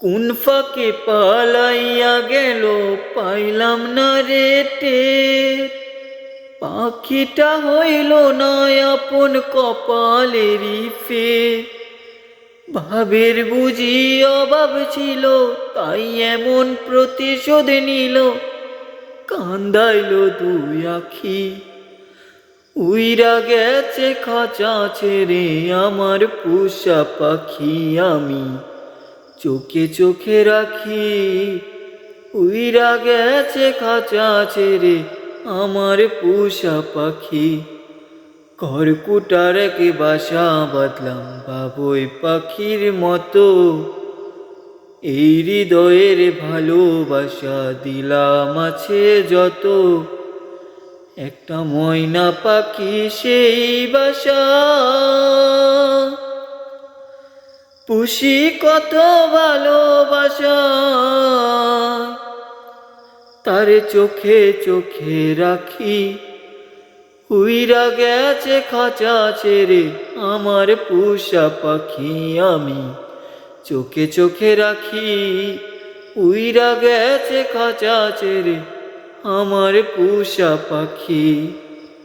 কোন ফাঁকে পালাইয়া গেল পাইলাম না রে টের। পাখিটা হইল না আপন কপালেরই ফের। ভাবের বুঝি অভাব ছিল, তাই এমন প্রতিশোধ নিল। কান্দাইল দুই আখি। উইরা গেছে খাঁচা ছেড়ে আমার পোষা পাখি আমি। চোখে চোখে রাখি। উইরা গেছে খাঁচা ছেড়ে আমার পোষা পাখি। খড়কুটার কে বাসা বাঁধলাম বাবুই পাখির মতো। এই হৃদয়ের ভালোবাসা দিলাম আছে যত। একটা ময়না পাখি সেই বাসা। পুষি কত ভালোবাসা। তার চোখে চোখে রাখি, উইরা গেছে খাঁচা ছেড়ে আমার পুষা পাখি আমি। চোখে চোখে রাখি, উইরা গেছে খাঁচা ছেড়ে আমার পুষা পাখি।